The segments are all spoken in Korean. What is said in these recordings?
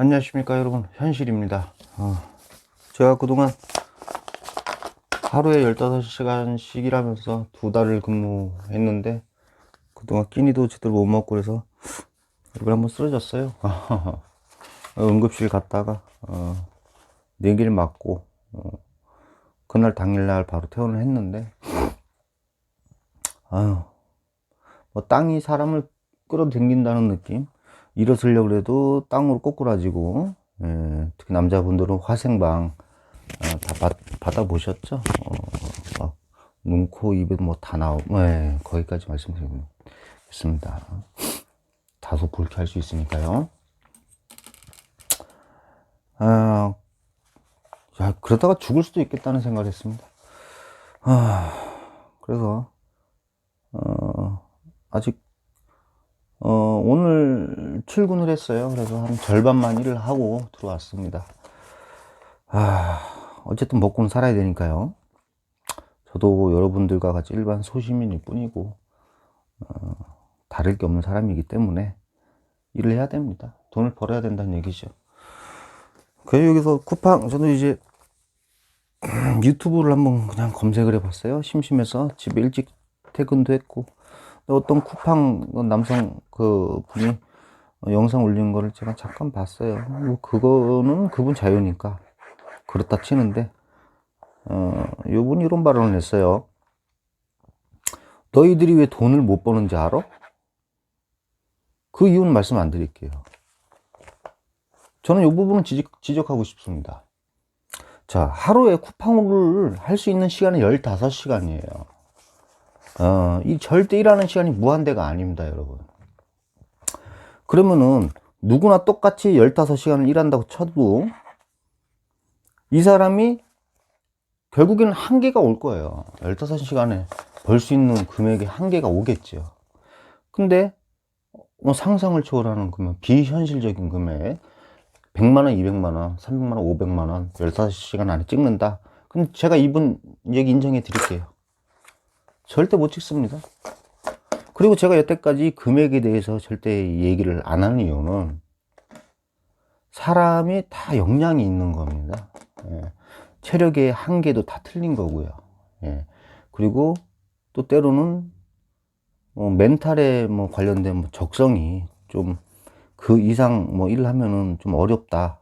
안녕하십니까 여러분. 현실입니다. 어, 제가 그동안 하루에 15시간씩 일하면서 두 달을 근무했는데 그동안 끼니도 제대로 못 먹고 그래서 이걸 한번 쓰러졌어요. 응급실 갔다가 어, 내기를 맞고 어, 그날 당일날 바로 퇴원을 했는데 아유 뭐 땅이 사람을 끌어당긴다는 느낌 일어서려고 해도 땅으로 꼬꾸라지고 예, 특히 남자분들은 화생방 어, 다 받, 받아보셨죠? 어, 막 눈, 코, 입에 뭐 다 나오고 예, 거기까지 말씀드리겠습니다. 다소 불쾌할 수 있으니까요. 아, 야, 그러다가 죽을 수도 있겠다는 생각을 했습니다. 아, 그래서 어, 아직 어, 오늘 출근을 했어요. 그래서 한 절반만 일을 하고 들어왔습니다. 아, 어쨌든 먹고는 살아야 되니까요. 저도 여러분들과 같이 일반 소시민일 뿐이고, 어, 다를 게 없는 사람이기 때문에 일을 해야 됩니다. 돈을 벌어야 된다는 얘기죠. 그래서 여기서 쿠팡, 저도 이제 유튜브를 한번 그냥 검색을 해봤어요. 심심해서 집에 일찍 퇴근도 했고, 어떤 쿠팡 남성 그 분이 영상 올린 거를 제가 잠깐 봤어요. 뭐 그거는 그분 자유니까 그렇다 치는데 어 요분이 이런 발언을 했어요. 너희들이 왜 돈을 못 버는지 알아? 그 이유는 말씀 안 드릴게요. 저는 이 부분은 지적, 지적하고 싶습니다. 자, 하루에 쿠팡을 할수 있는 시간은 15시간이에요. 어, 이 절대 일하는 시간이 무한대가 아닙니다, 여러분. 그러면은 누구나 똑같이 15시간을 일한다고 쳐도 이 사람이 결국에는 한계가 올 거예요. 15시간에 벌 수 있는 금액의 한계가 오겠죠. 근데 뭐 상상을 초월하는 금액, 비현실적인 금액, 100만원, 200만원, 300만원, 500만원, 15시간 안에 찍는다. 근데 제가 이분 얘기 인정해 드릴게요. 절대 못 찍습니다. 그리고 제가 여태까지 금액에 대해서 절대 얘기를 안 하는 이유는 사람이 다 역량이 있는 겁니다. 예. 체력의 한계도 다 틀린 거고요. 예. 그리고 또 때로는 뭐 멘탈에 뭐 관련된 뭐 적성이 좀 그 이상 뭐 일을 하면은 좀 어렵다.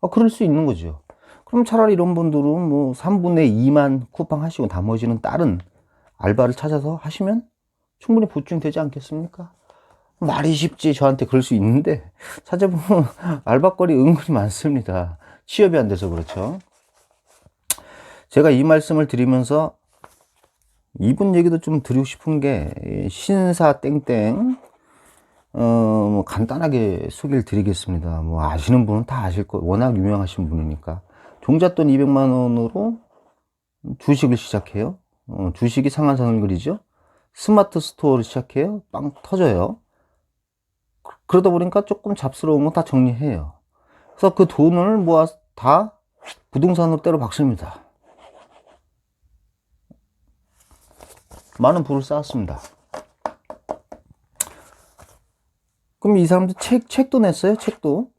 아, 그럴 수 있는 거죠. 그럼 차라리 이런 분들은 뭐 3분의 2만 쿠팡 하시고 나머지는 다른 알바를 찾아서 하시면 충분히 보충되지 않겠습니까? 말이 쉽지 저한테 그럴 수 있는데 찾아보면 알바거리 은근히 많습니다. 취업이 안 돼서 그렇죠. 제가 이 말씀을 드리면서 이분 얘기도 좀 드리고 싶은 게 신사 땡땡 어, 뭐 간단하게 소개를 드리겠습니다. 뭐 아시는 분은 다 아실 거 워낙 유명하신 분이니까 종잣돈 200만 원으로 주식을 시작해요. 어, 주식이 상한선을 그리죠. 스마트 스토어를 시작해요. 빵 터져요. 그- 그러다 보니까 조금 잡스러운 거다 정리해요. 그래서 그 돈을 모아 다 부동산으로 때려 박습니다. 많은 부를 쌓았습니다. 그럼 이 사람들 책, 책도 냈어요? 책도.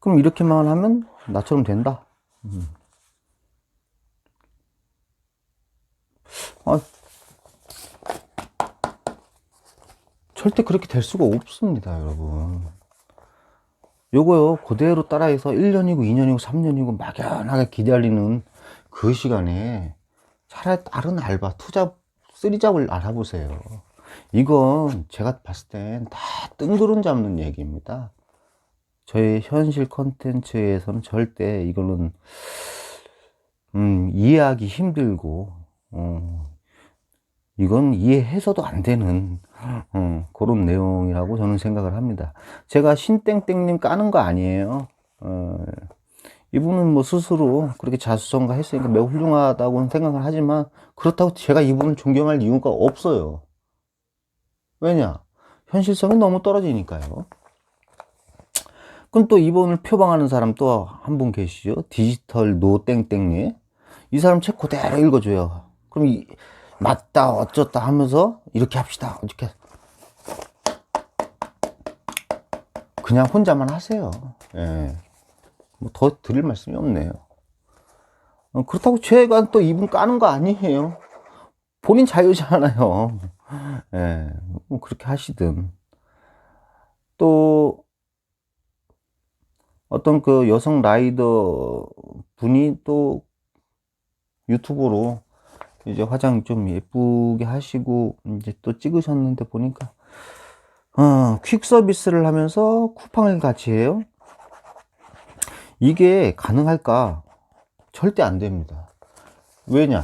그럼 이렇게만 하면 나처럼 된다. 음. 아, 절대 그렇게 될 수가 없습니다, 여러분. 요거요, 그대로 따라해서 1년이고 2년이고 3년이고 막연하게 기다리는 그 시간에 차라리 다른 알바, 투잡, 쓰리잡을 알아보세요. 이건 제가 봤을 땐 다 뜬구름 잡는 얘기입니다. 저희 현실 컨텐츠에서는 절대 이거는, 음, 이해하기 힘들고, 어, 이건 이해해서도 안 되는 어, 그런 내용이라고 저는 생각을 합니다. 제가 신땡땡님 까는 거 아니에요. 어, 이분은 뭐 스스로 그렇게 자수성가 했으니까 매우 훌륭하다고 생각을 하지만 그렇다고 제가 이분을 존경할 이유가 없어요. 왜냐? 현실성이 너무 떨어지니까요. 그럼 또 이분을 표방하는 사람 또 한 분 계시죠? 디지털 노땡땡님. 이 사람 책 그대로 읽어줘요. 그럼 이, 맞다 어쩌다 하면서 이렇게 합시다 이렇게 그냥 혼자만 하세요. 예. 뭐더 드릴 말씀이 없네요. 어, 그렇다고 제가 또 이분 까는 거 아니에요. 본인 자유잖아요. 예. 뭐 그렇게 하시든. 또, 어떤 그 여성 라이더 분이 또 유튜브로 이제 화장 좀 예쁘게 하시고 이제 또 찍으셨는데 보니까 어, 퀵 서비스를 하면서 쿠팡을 같이 해요. 이게 가능할까? 절대 안 됩니다. 왜냐?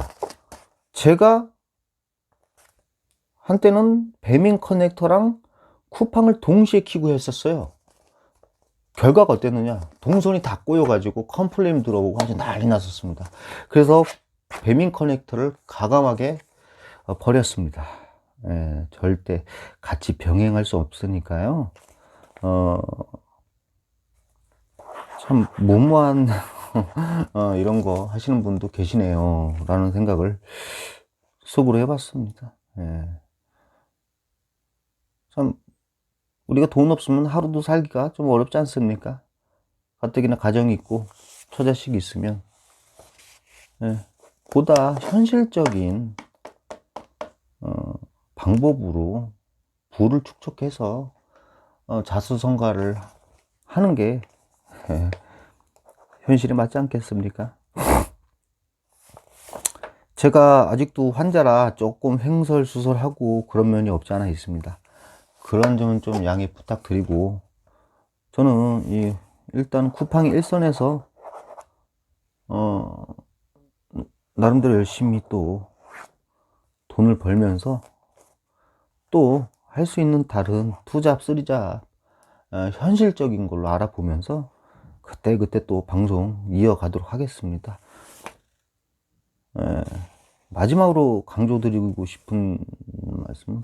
제가 한때는 배민 커넥터랑 쿠팡을 동시에 키고 했었어요. 결과가 어땠느냐? 동선이 다 꼬여가지고 컴플레인 들어오고 아주 난리 났었습니다. 그래서 배민 커넥터를 가감하게 어, 버렸습니다. 예, 절대 같이 병행할 수 없으니까요. 어, 참 무모한 어, 이런 거 하시는 분도 계시네요. 라는 생각을 속으로 해봤습니다. 예. 참 우리가 돈 없으면 하루도 살기가 좀 어렵지 않습니까? 가뜩이나 가정이 있고 처자식이 있으면 예, 보다 현실적인 어, 방법으로 부를 축적해서 어, 자수성가를 하는 게 예, 현실에 맞지 않겠습니까? 제가 아직도 환자라 조금 횡설수설하고 그런 면이 없지 않아 있습니다. 그런 점은 좀 양해 부탁드리고 저는 이 일단 쿠팡이 일선에서 어 나름대로 열심히 또 돈을 벌면서 또 할 수 있는 다른 투잡, 쓰리잡 어, 현실적인 걸로 알아보면서 그때 그때 또 방송 이어가도록 하겠습니다. 에, 마지막으로 강조드리고 싶은 말씀은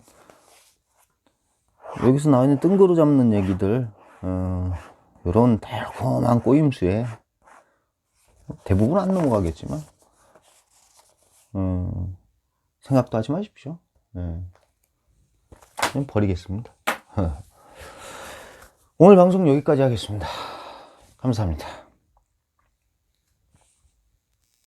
여기서 나와 있는 뜬구로 잡는 얘기들 어, 이런 달콤한 꼬임수에 대부분 안 넘어가겠지만 어, 생각도 하지 마십시오. 예. 그냥 버리겠습니다. 오늘 방송 여기까지 하겠습니다. 감사합니다.